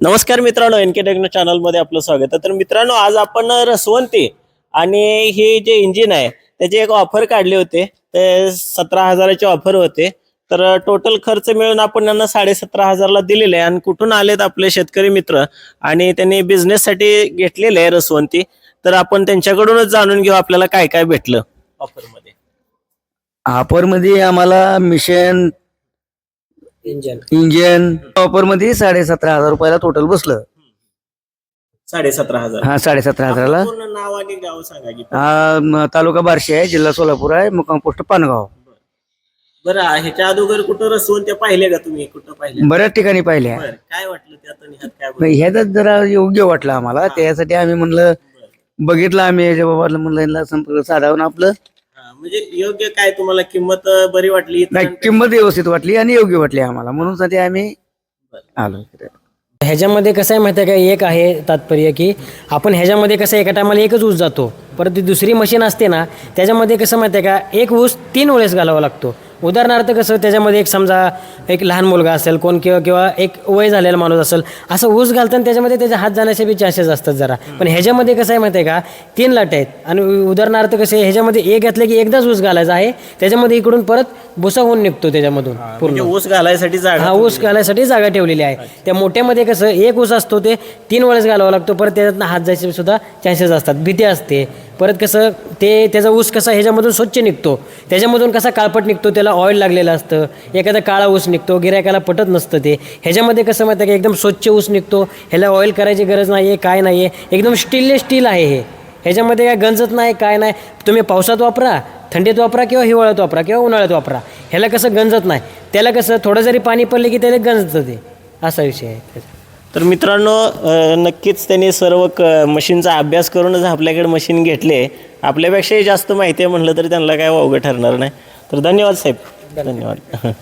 नमस्कार मित्रांनो N K techno चॅनलमध्ये आपलं स्वागत आहे. तर मित्रांनो आज आपण रसवंती आणि हे जे इंजिन आहे त्याची एक ऑफर काढले होते. ते सतरा हजाराचे ऑफर होते. तर टोटल खर्च मिळून आपण त्यांना साडेसतरा हजारला दिलेले आहे. आणि कुठून आलेत आपले शेतकरी मित्र? आणि त्यांनी बिझनेससाठी घेतलेले आहे रसवंती. तर आपण त्यांच्याकडूनच जाणून घेऊ आपल्याला काय काय भेटलं ऑफरमध्ये ऑफरमध्ये आम्हाला मिशन इंजिन. इंजिन ऑफरमध्ये साडेसतरा हजार रुपयाला टोटल बसलं. साडेसतरा हजार. हा साडेसतरा हजाराला. पूर्ण नाव आणि गाव सांगा की. हा म, तालुका बार्शी आहे जिल्हा सोलापूर आहे मुक्काम पोस्ट पानगाव. बरं ह्याच्या अगोदर कुठं रसवंत्या पाहिले का तुम्ही? कुठं पाहिले बऱ्याच ठिकाणी पाहिल्या. बरं काय वाटलं त्यात आणि ह्यात काय मग ह्याच जरा योग्य वाटलं आम्हाला. त्यासाठी आम्ही म्हणलं बघितलं आम्ही याच्या बाबाला म्हणलं यांना संपर्क साधावून आपलं. म्हणजे योग्य काय तुम्हाला किंमत बरी वाटली नाही किंमत व्यवस्थित वाटली आणि योग्य वाटली आम्हाला. म्हणून साठी आम्ही आलो ह्याच्यामध्ये कसं आहे माहिती आहे का? एक आहे तात्पर्य की आपण ह्याच्यामध्ये कसं एका टायमाला एकच ऊस जातो. परत ती दुसरी मशीन असते ना त्याच्यामध्ये कसं माहिती आहे का? एक ऊस तीन वेळेस घालावा लागतो. उदाहरणार्थ कसं त्याच्यामध्ये एक समजा एक लहान मुलगा असेल कोण किंवा किंवा एक वय झालेला माणूस असेल असं ऊस घालताना त्याच्यामध्ये त्याचे हात जाण्याचे बी चान्सेस असतात जरा. पण ह्याच्यामध्ये कसं आहे माहिती आहे का तीन लाट आहेत. आणि उदाहरणार्थ कसे ह्याच्यामध्ये एक घातलं की एकदाच ऊस घालायचा आहे त्याच्यामध्ये इकडून परत भुसा होऊन निघतो त्याच्यामधून पूर्ण. म्हणजे ऊस घालायसाठी जागा हा ऊस घालायसाठी जागा ठेवलेली आहे. त्या मोठ्यामध्ये कसं एक ऊस असतो ते तीन वेळेस घालावा लागतो परत त्याच्यातनं हात जायचे सुद्धा चान्सेस असतात भीती असते. परत कसं ते त्याचा ऊस कसा ह्याच्यामधून स्वच्छ निघतो. त्याच्यामधून कसा काळपट निघतो त्याला ऑइल लागलेलं असतं. एखादा काळा ऊस निघतो गिरायकाला पटत नसतं ते. ह्याच्यामध्ये कसं माहिती आहे का एकदम स्वच्छ ऊस निघतो ह्याला ऑइल करायची गरज नाही आहे काय नाही आहे एकदम स्टीललेस स्टील आहे हे. ह्याच्यामध्ये काय गंजत नाही काय नाही. तुम्ही पावसात वापरा थंडीत वापरा किंवा हिवाळ्यात वापरा किंवा उन्हाळ्यात वापरा. ह्याला कसं गंजत नाही. त्याला कसं थोडं जरी पाणी पडले की त्याला गंजतं ते. असा विषय आहे तर मित्रांनो नक्कीच त्यांनी सर्व क मशीनचा अभ्यास करूनच आपल्याकडे मशीन घेतले. आपल्यापेक्षाही जास्त माहिती आहे म्हटलं तरी त्यांना काय वावगं ठरणार नाही. तर धन्यवाद साहेब. धन्यवाद.